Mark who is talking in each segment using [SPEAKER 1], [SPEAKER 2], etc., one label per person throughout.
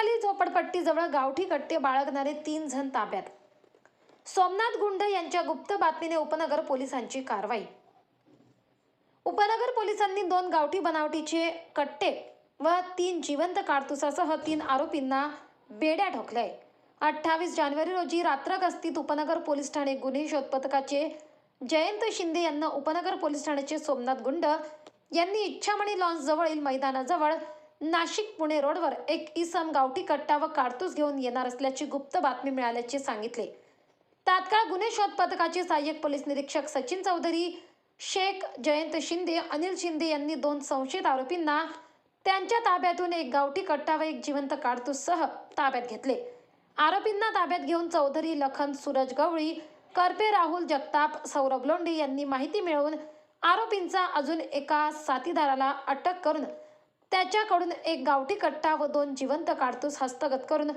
[SPEAKER 1] आम्रपाली झोपडपट्टीजवळ गावठी कट्टे बाळगणारे तीन जण ताब्यात. सोमनाथ गुंड यांच्या गुप्त बातमीने उपनगर पोलिसांची कारवाई. उपनगर पोलिसांनी दोन गावठी बनावटीचे कट्टे व तीन जिवंत काडतुसासह तीन आरोपींना बेड्या ठोकल्या. अठ्ठावीस जानेवारी रोजी रात्र गस्तीत उपनगर पोलीस ठाणे गुन्हे शोध पथकाचे जयंत शिंदे यांना उपनगर पोलीस ठाण्याचे सोमनाथ गुंड यांनी इच्छामणी लॉन्स जवळील मैदानाजवळ नाशिक पुणे रोडवर एक इसम गावठी कट्टा व काडतूस घेऊन येणार असल्याची गुप्त बातमी मिळाल्याचे सांगितले. तात्काळ गुन्हे शोध पथकाचे सहाय्यक पोलीस निरीक्षक सचिन चौधरी शेख जयंत शिंदे अनिल शिंदे यांनी दोन संशयित आरोपींना त्यांच्या ताब्यातून एक गावठी कट्टा व एक जिवंत काडतूससह ताब्यात घेतले. आरोपींना ताब्यात घेऊन चौधरी लखन सूरज गवळी करपे राहुल जगताप सौरभ लोंढे यांनी माहिती मिळवून आरोपींचा अजून एका साथीदाराला अटक करून त्याच्याकडून एक गावठी कट्टा व दोन जिवंत काडतूस हस्तगत करून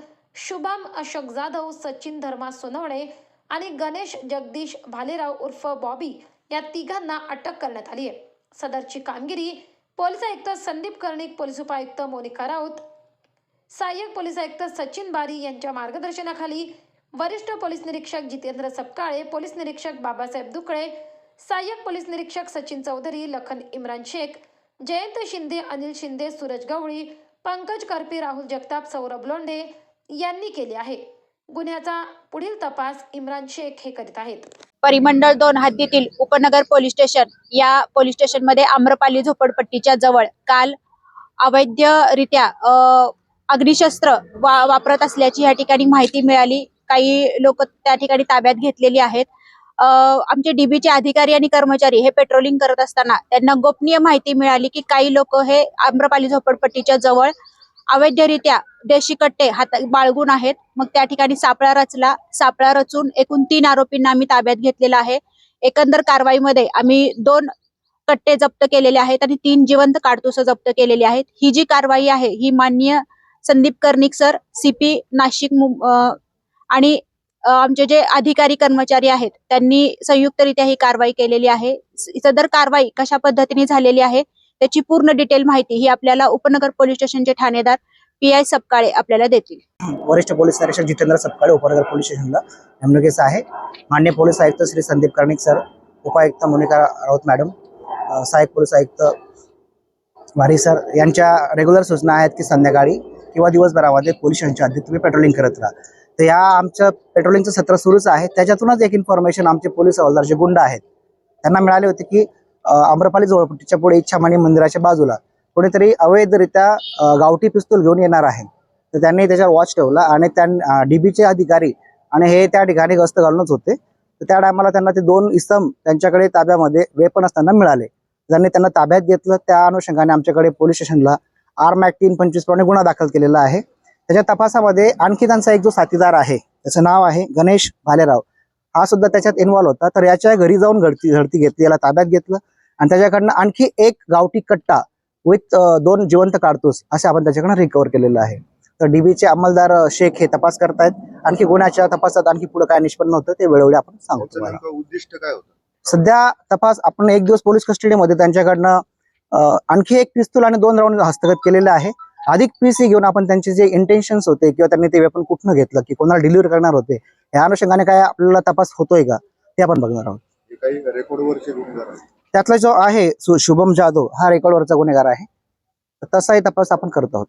[SPEAKER 1] शुभम अशोक जाधव सचिन धर्मा सोनवणे आणि गणेश जगदीश भालेराव उर्फ बॉबी या तिघांना अटक करण्यात आली आहे. सदरची कामगिरी पोलीस आयुक्त संदीप कर्णिक पोलीस उपायुक्त मोनिका राऊत सहाय्यक पोलीस आयुक्त सचिन बारी यांच्या मार्गदर्शनाखाली वरिष्ठ पोलीस निरीक्षक जितेंद्र सपकाळे पोलीस निरीक्षक बाबासाहेब दुकळे सहाय्यक पोलीस निरीक्षक सचिन चौधरी लखन इम्रान शेख जयंत शिंदे अनिल शिंदे सूरज गवळी पंकज करपे राहुल जगताप सौरभ लोंढे यांनी केले आहे. गुन्ह्याचा पुढील तपास इम्रान शेख हे करीत आहेत.
[SPEAKER 2] परिमंडळ दोन हद्दीतील उपनगर पोलीस स्टेशन या पोलीस स्टेशनमध्ये आम्रपाली झोपडपट्टीच्या जवळ काल अवैधरित्या अ, अग्निशस्त्र वा वापरत असल्याची या ठिकाणी माहिती मिळाली. काही लोक त्या ठिकाणी ताब्यात घेतलेली आहेत. आमचे डीबीचे अधिकारी आणि कर्मचारी हे पेट्रोलिंग करत असताना त्यांना गोपनीय माहिती मिळाली की काही लोक हे आम्रपाली झोपडपट्टीच्या जवळ अवैधरित्या देशी कट्टे हात बाळगून आहेत. मग त्या ठिकाणी सापळा रचला सापळा रचून एकूण तीन आरोपींना आम्ही ताब्यात घेतलेला आहे. एकंदर कारवाईमध्ये आम्ही दोन कट्टे जप्त केलेले आहेत आणि तीन जिवंत काडतुस जप्त केलेली आहेत. ही जी कारवाई आहे ही माननीय संदीप कर्णिक सर सीपी नाशिक आणि आमचे जे अधिकारी कर्मचारी आहेत त्यांनी संयुक्तरित्या ही कारवाई केलेली आहे. सदर कारवाई कशा पद्धतीने झालेली आहे त्याची पूर्ण डिटेल माहिती ही आपल्याला उपनगर पोलीस स्टेशनचे ठाणेदार पी आय सपकाळे आपल्याला देतील.
[SPEAKER 3] वरिष्ठ पोलीस निरीक्षक जितेंद्र सपकाळे उपनगर पोलीस स्टेशनला नेमणुकीस आहे. मान्य पोलीस आयुक्त श्री संदीप कर्णिक सर उपायुक्त मोनिका राऊत मॅडम सहाय्यक पोलीस आयुक्त वारी सर यांच्या रेग्युलर सूचना आहेत की संध्याकाळी किंवा दिवसभरामध्ये पोलीस स्टेशनच्या हद्दीत तुम्ही पेट्रोलिंग करत राहा. तर या आमचं पेट्रोलिंगचं सत्र सुरूच आहे. त्याच्यातूनच एक इन्फॉर्मेशन आमचे पोलीस हवालदार जे गुंड आहेत. त्यांना मिळाले होते की आम्रपाली जवळपट्टीच्या पुढे इच्छामणी मंदिराच्या बाजूला कोणीतरी अवैधरित्या गावठी पिस्तूल घेऊन येणार आहे. तर त्यांनी त्याच्यावर वॉच ठेवला आणि त्या डीबीचे अधिकारी आणि हे त्या ठिकाणी गस्त घालूनच होते. तर त्या टायमाला त्यांना ते दोन इसम त्यांच्याकडे ताब्यामध्ये वेपन असताना मिळाले. ज्यांनी त्यांना ताब्यात घेतलं त्या अनुषंगाने आमच्याकडे पोलीस स्टेशनला आर मॅक तीन पंचवीस प्रमाणे गुन्हा दाखल केलेला आहे. त्याच्या तपासामध्ये आणखी त्यांचा एक जो साथीदार आहे त्याचं नाव आहे गणेश भालेराव. हा सुद्धा त्याच्यात इन्व्हॉल्व होता. तर याच्या घरी जाऊन घडती झडती घेतली याला ताब्यात घेतलं. आणि त्याच्याकडनं आणखी एक गावठी कट्टा विथ दोन जिवंत काडतूस असे आपण त्याच्याकडनं रिकवर केलेलं आहे. तर डीबीचे अंमलदार शेख हे तपास करतायत. आणखी गुन्ह्याच्या तपासात आणखी पुढे काय निष्पन्न होतं ते वेळोवेळी आपण सांगू तुम्हाला.
[SPEAKER 4] उद्दिष्ट काय होतं?
[SPEAKER 3] सध्या तपास आपण एक दिवस पोलीस कस्टडीमध्ये त्यांच्याकडनं आणखी एक पिस्तूल आणि दोन राऊंड हस्तगत केलेले आहे. अधिक पीसी घेऊन आपण त्यांचे जे इंटेन्शन्स होते किंवा त्यांनी ते वेपन कुठनं घेतलं की कोणाला डिलिव्हर करणार होते या अनुषंगाने काय आपल्याला तपास होतोय का? ते आपण बघणार आहोत. त्यातला जो आहे शुभम जाधव हा रेकॉर्डवरचा गुन्हेगार आहे. तसाही तपास आपण करत आहोत.